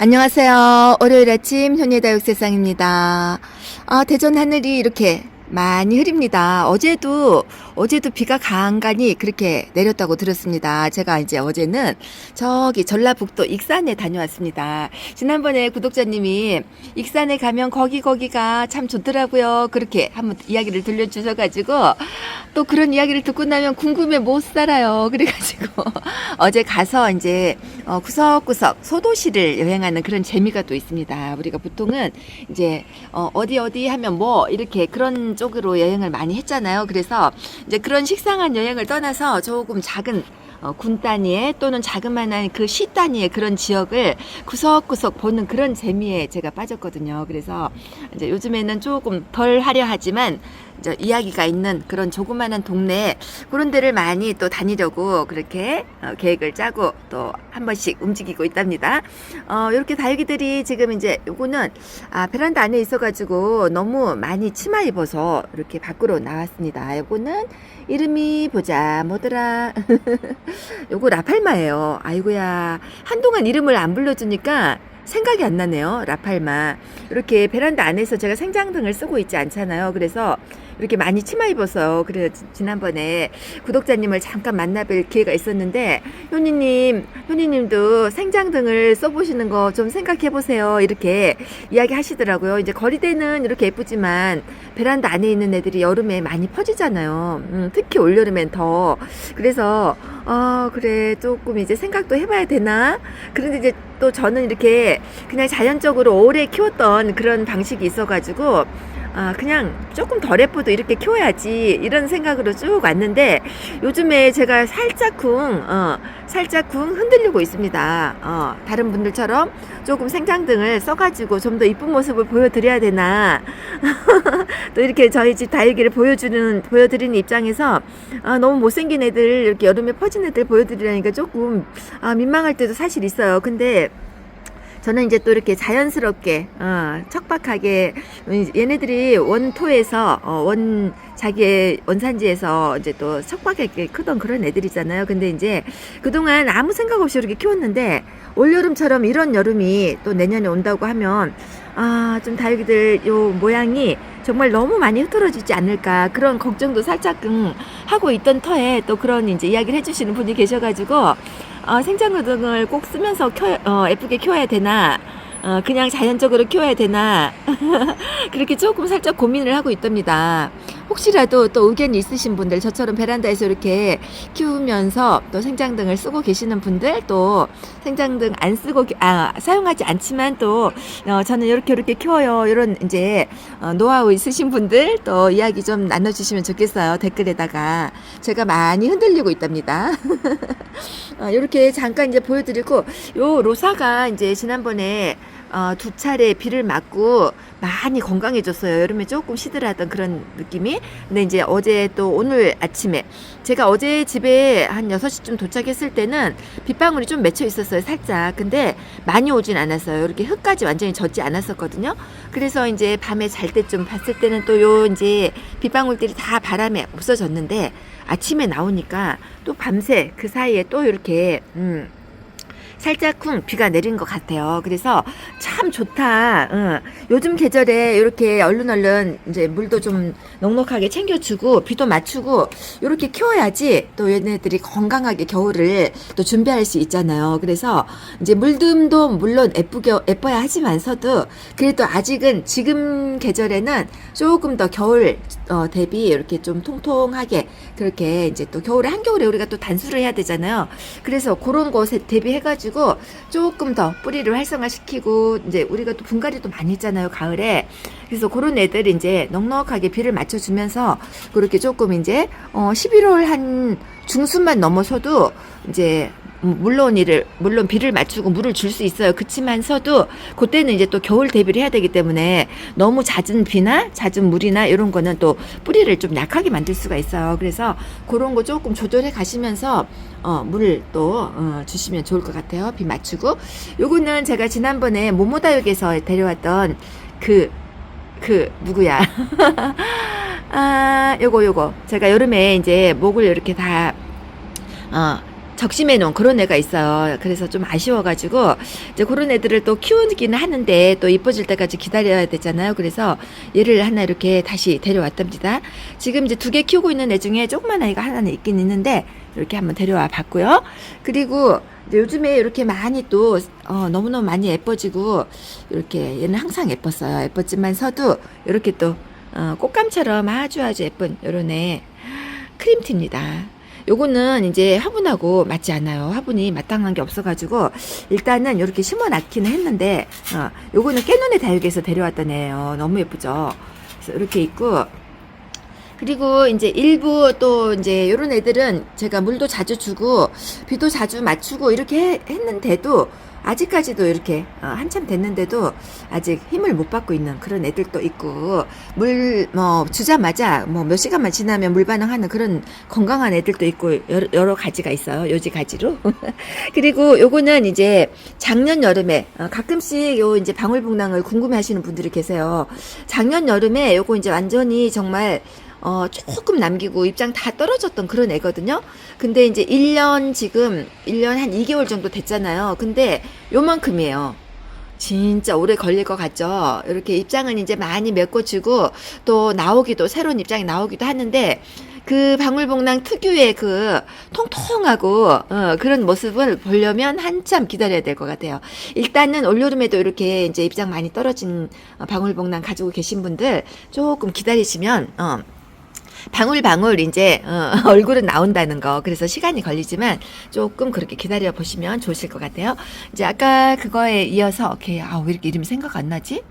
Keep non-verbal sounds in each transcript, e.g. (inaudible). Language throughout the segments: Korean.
안녕하세요. 월요일 아침 현예다육 세상입니다. 아, 대전 하늘이 이렇게 많이 흐립니다. 어제도, 어제도 비가 간간히 그렇게 내렸다고 들었습니다. 제가 이제 어제는 저기 전라북도 익산에 다녀왔습니다. 지난번에 구독자님이 익산에 가면 거기 거기가 참 좋더라고요. 그렇게 한번 이야기를 들려주셔가지고 또 그런 이야기를 듣고 나면 궁금해 못 살아요. 그래가지고 (laughs) 어제 가서 이제 어, 구석구석 소도시를 여행하는 그런 재미가 또 있습니다. 우리가 보통은 이제 어, 어디 어디 하면 뭐 이렇게 그런 쪽으로 여행을 많이 했잖아요. 그래서 이제 그런 식상한 여행을 떠나서 조금 작은 어, 군 단위의 또는 자그마한 그 시 단위의 그런 지역을 구석구석 보는 그런 재미에 제가 빠졌거든요. 그래서 이제 요즘에는 조금 덜 화려하지만 이야기가 있는 그런 조그마한 동네 그런 데를 많이 또 다니려고 그렇게 어, 계획을 짜고 또 한 번씩 움직이고 있답니다. 어, 이렇게 다육이들이 지금 이제 요거는 아, 베란다 안에 있어가지고 너무 많이 치마 입어서 이렇게 밖으로 나왔습니다. 요거는 이름이 보자 뭐더라 (laughs) 요거 라팔마예요. 아이고야 한동안 이름을 안 불러주니까 생각이 안 나네요. 라팔마. 이렇게 베란다 안에서 제가 생장등을 쓰고 있지 않잖아요. 그래서 이렇게 많이 치마 입어서 그래서 지- 지난번에 구독자님을 잠깐 만나뵐 기회가 있었는데 효니님, 효니님도 생장등을 써보시는 거 좀 생각해 보세요. 이렇게 이야기 하시더라고요. 이제 거리대는 이렇게 예쁘지만 베란다 안에 있는 애들이 여름에 많이 퍼지잖아요. 음, 특히 올여름엔 더. 그래서 어 그래 조금 이제 생각도 해봐야 되나? 그런데 이제 또 저는 이렇게 그냥 자연적으로 오래 키웠던 그런 방식이 있어가지고 아, 그냥 조금 덜 예뻐도 이렇게 키워야지 이런 생각으로 쭉 왔는데 요즘에 제가 살짝쿵 어, 살짝쿵 흔들리고 있습니다. 어, 다른 분들처럼 조금 생장등을 써가지고 좀 더 이쁜 모습을 보여드려야 되나 (laughs) 또 이렇게 저희 집 다육이를 보여주는 보여드리는 입장에서 아, 너무 못생긴 애들 이렇게 여름에 퍼진 애들 보여드리려니까 조금 아, 민망할 때도 사실 있어요. 근데 저는 이제 또 이렇게 자연스럽게 어, 척박하게 얘네들이 원토에서 어, 원 자기의 원산지에서 이제 또 척박하게 크던 그런 애들이잖아요. 근데 이제 그동안 아무 생각 없이 이렇게 키웠는데 올 여름처럼 이런 여름이 또 내년에 온다고 하면 아, 좀 다육이들 요 모양이 정말 너무 많이 흐트러지지 않을까 그런 걱정도 살짝끔 하고 있던 터에 또 그런 이제 이야기를 해주시는 분이 계셔가지고 어, 생장고등을 꼭 쓰면서 켜, 어, 예쁘게 키워야 되나 어, 그냥 자연적으로 키워야 되나 (laughs) 그렇게 조금 살짝 고민을 하고 있답니다. 혹시라도 또 의견이 있으신 분들 저처럼 베란다에서 이렇게 키우면서 또 생장등을 쓰고 계시는 분들 또 생장등 안 쓰고 기- 아, 사용하지 않지만 또 어, 저는 이렇게 이렇게 키워요. 이런 이제 어, 노하우 있으신 분들 또 이야기 좀 나눠주시면 좋겠어요. 댓글에다가. 제가 많이 흔들리고 있답니다. (laughs) 어, 이렇게 잠깐 이제 보여드리고 요 로사가 이제 지난번에 어, 두 차례 비를 맞고 많이 건강해졌어요. 여름에 조금 시들하던 그런 느낌이. 근데 이제 어제 또 오늘 아침에 제가 어제 집에 한 6시쯤 도착했을 때는 빗방울이 좀 맺혀 있었어요. 살짝. 근데 많이 오진 않았어요. 이렇게 흙까지 완전히 젖지 않았었거든요. 그래서 이제 밤에 잘때좀 봤을 때는 또 요 이제 빗방울들이 다 바람에 없어졌는데 아침에 나오니까 또 밤새 그 사이에 또 이렇게 음 살짝쿵 비가 내린 것 같아요. 그래서 참 좋다. 응. 요즘 계절에 이렇게 얼른 얼른 이제 물도 좀 넉넉하게 챙겨주고 비도 맞추고 이렇게 키워야지 또 얘네들이 건강하게 겨울을 또 준비할 수 있잖아요. 그래서 이제 물듬도 물론 예쁘게 예뻐야 하지만서도 그래도 아직은 지금 계절에는 조금 더 겨울 어, 대비 이렇게 좀 통통하게 그렇게 이제 또 겨울에 한겨울에 우리가 또 단수를 해야 되잖아요. 그래서 그런 것에 대비해가지고 조금 더 뿌리를 활성화시키고 이제 우리가 또 분갈이 도 많이 했잖아요 가을에. 그래서 그런 애들 이제 넉넉하게 비를 맞춰주면서 그렇게 조금 이제 어 11월 한 중순만 넘어서도 이제 음, 물론 이를 물론 비를 맞추고 물을 줄 수 있어요. 그치만서도 그때는 이제 또 겨울 대비를 해야 되기 때문에 너무 잦은 비나 잦은 물이나 이런 거는 또 뿌리를 좀 약하게 만들 수가 있어요. 그래서 그런 거 조금 조절해 가시면서 어, 물을 또 어, 주시면 좋을 것 같아요. 비 맞추고 요거는 제가 지난번에 모모다육에서 데려왔던 그그 누구야? (laughs) 아, 요거 요거. 제가 여름에 이제 목을 이렇게 다 어, 적심해 놓은 그런 애가 있어요. 그래서 좀 아쉬워가지고 이제 그런 애들을 또 키우기는 하는데 또 이뻐질 때까지 기다려야 되잖아요. 그래서 얘를 하나 이렇게 다시 데려왔답니다. 지금 이제 두 개 키우고 있는 애 중에 조그만 아이가 하나는 있긴 있는데 이렇게 한번 데려와 봤고요. 그리고 요즘에 이렇게 많이 또 어, 너무너무 많이 예뻐지고 이렇게 얘는 항상 예뻤어요. 예뻤지만서도 이렇게 또 어, 꽃감처럼 아주 아주 예쁜 요런 애 크림티입니다. 요거는 이제 화분하고 맞지 않아요. 화분이 마땅한 게 없어가지고 일단은 이렇게 심어 놨기는 했는데 어, 요거는 깨눈의 다육에서 데려왔던 애예요. 너무 예쁘죠. 그래서 이렇게 있고 그리고 이제 일부 또 이제 요런 애들은 제가 물도 자주 주고 비도 자주 맞추고 이렇게 해- 했는데도 아직까지도 이렇게 어, 한참 됐는데도 아직 힘을 못 받고 있는 그런 애들도 있고 물 뭐 주자마자 뭐 몇 시간만 지나면 물 반응하는 그런 건강한 애들도 있고 여러, 여러 가지가 있어요. 요지 가지로. (laughs) 그리고 요거는 이제 작년 여름에 어, 가끔씩 요 이제 방울복랑을 궁금해하시는 분들이 계세요. 작년 여름에 요거 이제 완전히 정말 어, 조금 남기고 입장 다 떨어졌던 그런 애거든요. 근데 이제 1년 지금 1년 한 2개월 정도 됐잖아요. 근데 요만큼이에요. 진짜 오래 걸릴 것 같죠? 이렇게 입장은 이제 많이 메꿔주고 또 나오기도, 새로운 입장이 나오기도 하는데 그 방울복랑 특유의 그 통통하고 어, 그런 모습을 보려면 한참 기다려야 될 것 같아요. 일단은 올여름에도 이렇게 이제 입장 많이 떨어진 어, 방울복랑 가지고 계신 분들 조금 기다리시면 어, 방울방울 이제 어, (laughs) 얼굴은 나온다는 거 그래서 시간이 걸리지만 조금 그렇게 기다려 보시면 좋으실 것 같아요. 이제 아까 그거에 이어서 오케이 아왜 이렇게 이름이 생각 안 나지?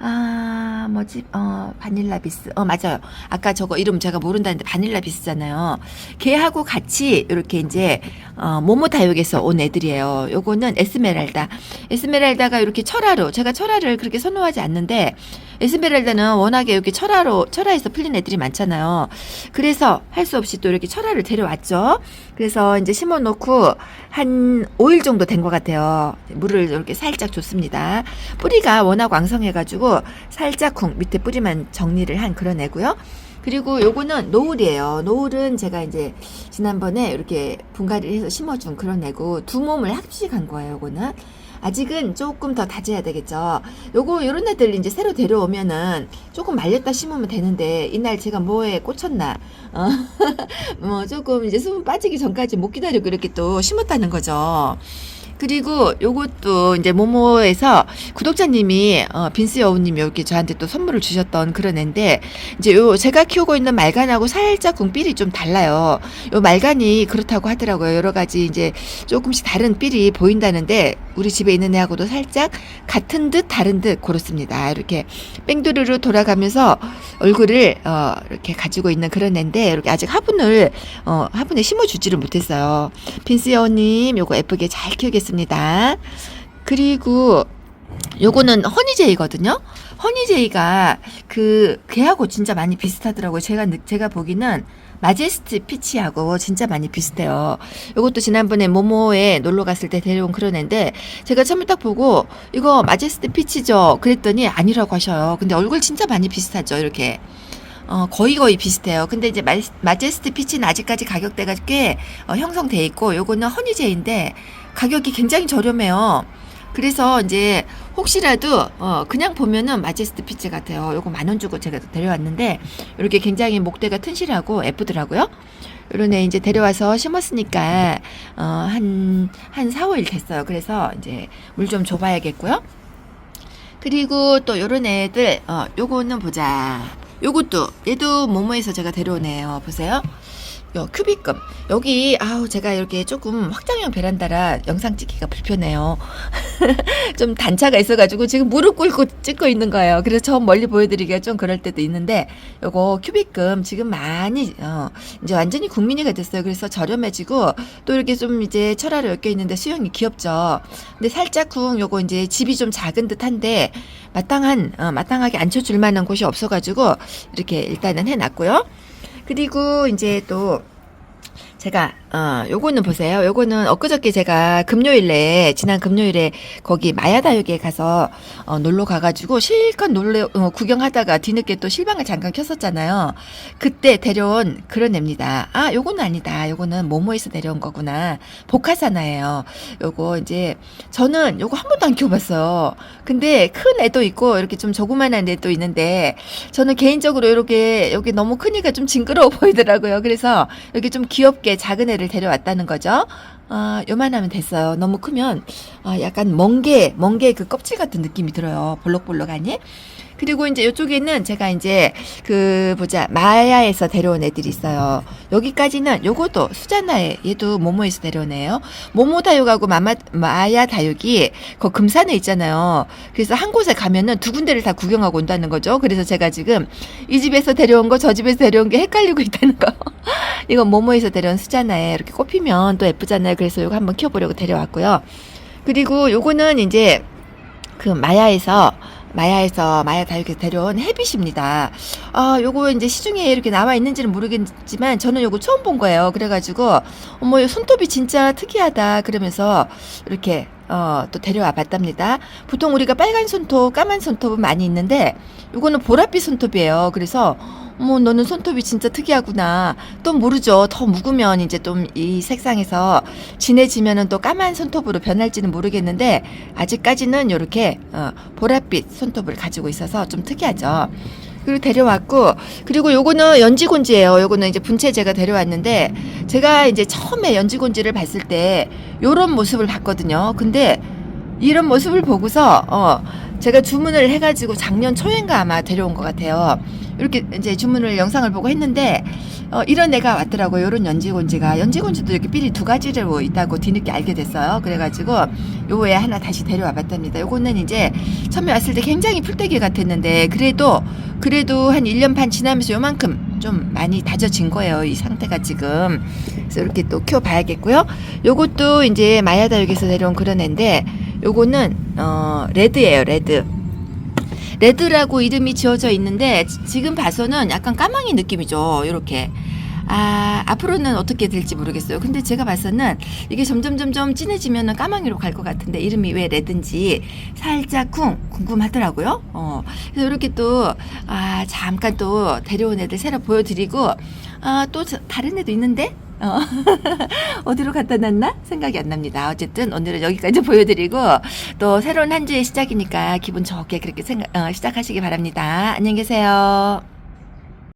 아 뭐지? 어 바닐라 비스. 어 맞아요. 아까 저거 이름 제가 모른다는데 바닐라 비스잖아요. 걔하고 같이 이렇게 이제 어 모모 다육에서 온 애들이에요. 요거는 에스메랄다. 에스메랄다가 이렇게 철화로 제가 철화를 그렇게 선호하지 않는데 에스메랄다는 워낙에 이렇게 철화로 철화에서 풀린 애들이 많잖아요. 그래서 할 수 없이 또 이렇게 철화를 데려왔죠. 그래서 이제 심어 놓고 한 5일 정도 된 것 같아요. 물을 이렇게 살짝 줬습니다. 뿌리가 워낙 왕성해 가지고 살짝 쿵 밑에 뿌리만 정리를 한 그런 애고요. 그리고 요거는 노을이에요. 노을은 제가 이제 지난번에 이렇게 분갈이를 해서 심어준 그런 애고 두 몸을 합식한 거예요. 요거는 아직은 조금 더 다져야 되겠죠. 요거 요런 애들 이제 새로 데려오면은 조금 말렸다 심으면 되는데 이날 제가 뭐에 꽂혔나 어, (laughs) 뭐 조금 이제 수분 빠지기 전까지 못 기다리고 이렇게 또 심었다는 거죠. 그리고 요것도 이제 모모에서 구독자님이 어, 빈스 여우님이 이렇게 저한테 또 선물을 주셨던 그런 애인데 이제 요 제가 키우고 있는 말간하고 살짝 궁삘이 좀 달라요. 요 말간이 그렇다고 하더라고요. 여러 가지 이제 조금씩 다른 삘이 보인다는데 우리 집에 있는 애하고도 살짝 같은 듯 다른 듯 그렇습니다. 이렇게 뺑두르르 돌아가면서 얼굴을 어, 이렇게 가지고 있는 그런 애인데 이렇게 아직 화분을 어, 화분에 심어 주지를 못했어요. 빈스 여우님 요거 예쁘게 잘 키우겠습니다. 그리고 요거는 허니제이거든요. 허니제이가 그 걔하고 진짜 많이 비슷하더라고요. 제가 느- 제가 보기는 마제스트 피치하고 진짜 많이 비슷해요. 요것도 지난번에 모모에 놀러 갔을 때 데려온 그런 애인데 제가 처음에 딱 보고 이거 마제스트 피치죠. 그랬더니 아니라고 하셔요. 근데 얼굴 진짜 많이 비슷하죠. 이렇게. 어, 거의 거의 비슷해요. 근데 이제 마, 마제스트 피치는 아직까지 가격대가 꽤 어, 형성돼 있고 요거는 허니제인데 가격이 굉장히 저렴해요. 그래서 이제 혹시라도 어 그냥 보면은 마제스트 피치 같아요. 요거 만 원 주고 제가 데려왔는데 이렇게 굉장히 목대가 튼실하고 예쁘더라고요. 요런 애 이제 데려와서 심었으니까 어 한한 4, 5일 됐어요. 그래서 이제 물 좀 줘봐야겠고요. 그리고 또 요런 애들 어 요거는 보자. 요것도 얘도 모모에서 제가 데려온 애예요. 보세요. 요 큐비금 여기 아우 제가 이렇게 조금 확장형 베란다라 영상 찍기가 불편해요. (laughs) 좀 단차가 있어가지고 지금 무릎 꿇고 찍고 있는 거예요. 그래서 저 멀리 보여드리기가 좀 그럴 때도 있는데 요거 큐비금 지금 많이 어, 이제 완전히 국민이가 됐어요. 그래서 저렴해지고 또 이렇게 좀 이제 철화로 엮여 있는데 수영이 귀엽죠. 근데 살짝 쿵 요거 이제 집이 좀 작은 듯한데 마땅한 어, 마땅하게 앉혀줄 만한 곳이 없어가지고 이렇게 일단은 해놨고요. 그리고 이제 또 제가 어 요거는 보세요. 요거는 엊그저께 제가 금요일에 지난 금요일에 거기 마야다육에 가서 어 놀러 가가지고 실컷 놀러 어, 구경하다가 뒤늦게 또 실방을 잠깐 켰었잖아요. 그때 데려온 그런 애입니다. 아 요거는 아니다. 요거는 모모에서 데려온 거구나. 복화사나예요. 요거 이제 저는 요거 한 번도 안 키워봤어요. 근데 큰 애도 있고 이렇게 좀 조그만한 애도 있는데 저는 개인적으로 이렇게 여기 너무 크니까 좀 징그러워 (laughs) 보이더라고요. 그래서 이렇게 좀 귀엽게 작은 애를 데려왔다는 거죠. 아, 요만하면 됐어요. 너무 크면 아, 약간 멍게, 멍게 그 껍질 같은 느낌이 들어요. 볼록볼록하니. 그리고 이제 이쪽에는 제가 이제 그 보자 마야에서 데려온 애들이 있어요. 여기까지는 요것도 수자나에 얘도 모모에서 데려온 애예요. 모모 다육하고 마마 마야 다육이 그 금산에 있잖아요. 그래서 한 곳에 가면은 두 군데를 다 구경하고 온다는 거죠. 그래서 제가 지금 이 집에서 데려온 거 저 집에서 데려온 게 헷갈리고 있다는 거. 이건 모모에서 데려온 수자나에 이렇게 꼽히면 또 예쁘잖아요. 그래서 요거 한번 키워보려고 데려왔고요. 그리고 요거는 이제 그 마야에서 마야에서 마야 다육에서 데려온 햇빛입니다. 아, 요거 이제 시중에 이렇게 나와 있는지는 모르겠지만 저는 요거 처음 본 거예요. 그래가지고 어머 이 손톱이 진짜 특이하다 그러면서 이렇게 어, 또 데려와 봤답니다. 보통 우리가 빨간 손톱, 까만 손톱은 많이 있는데 요거는 보랏빛 손톱이에요. 그래서 어머 너는 손톱이 진짜 특이하구나. 또 모르죠. 더 묵으면 이제 좀 이 색상에서 진해지면은 또 까만 손톱으로 변할지는 모르겠는데 아직까지는 요렇게 어, 보랏빛 손톱을 가지고 있어서 좀 특이하죠. 그리고 데려왔고 그리고 요거는 연지곤지예요. 요거는 이제 분체 제가 데려왔는데 제가 이제 처음에 연지곤지를 봤을 때 요런 모습을 봤거든요. 근데 이런 모습을 보고서 어 제가 주문을 해가지고 작년 초인가 아마 데려온 것 같아요. 이렇게 이제 주문을 영상을 보고 했는데 어, 이런 애가 왔더라고요. 이런 연지곤지가 연지곤지도 이렇게 삘이 두 가지로 있다고 뒤늦게 알게 됐어요. 그래가지고 요애 하나 다시 데려와 봤답니다. 요거는 이제 처음에 왔을 때 굉장히 풀떼기 같았는데 그래도 그래도 한 1년 반 지나면서 요만큼 좀 많이 다져진 거예요. 이 상태가 지금. 그래서 이렇게 또 키워봐야겠고요. 요것도 이제 마야다육에서 데려온 그런 애인데 요거는 어 레드예요. 레드. 레드라고 이름이 지어져 있는데 지- 지금 봐서는 약간 까망이 느낌이죠. 이렇게. 아, 앞으로는 어떻게 될지 모르겠어요. 근데 제가 봐서는 이게 점점 점점 진해지면은 까망이로 갈 것 같은데 이름이 왜 레드인지 살짝 쿵 궁금하더라고요. 어. 그래서 이렇게 또 아, 잠깐 또 데려온 애들 새로 보여드리고 아, 또 저- 다른 애도 있는데 어. (laughs) 어디로 갖다 놨나? 생각이 안 납니다. 어쨌든 오늘은 여기까지 보여드리고 또 새로운 한 주의 시작이니까 기분 좋게 그렇게 생각, 어, 시작하시기 바랍니다. 안녕히 계세요.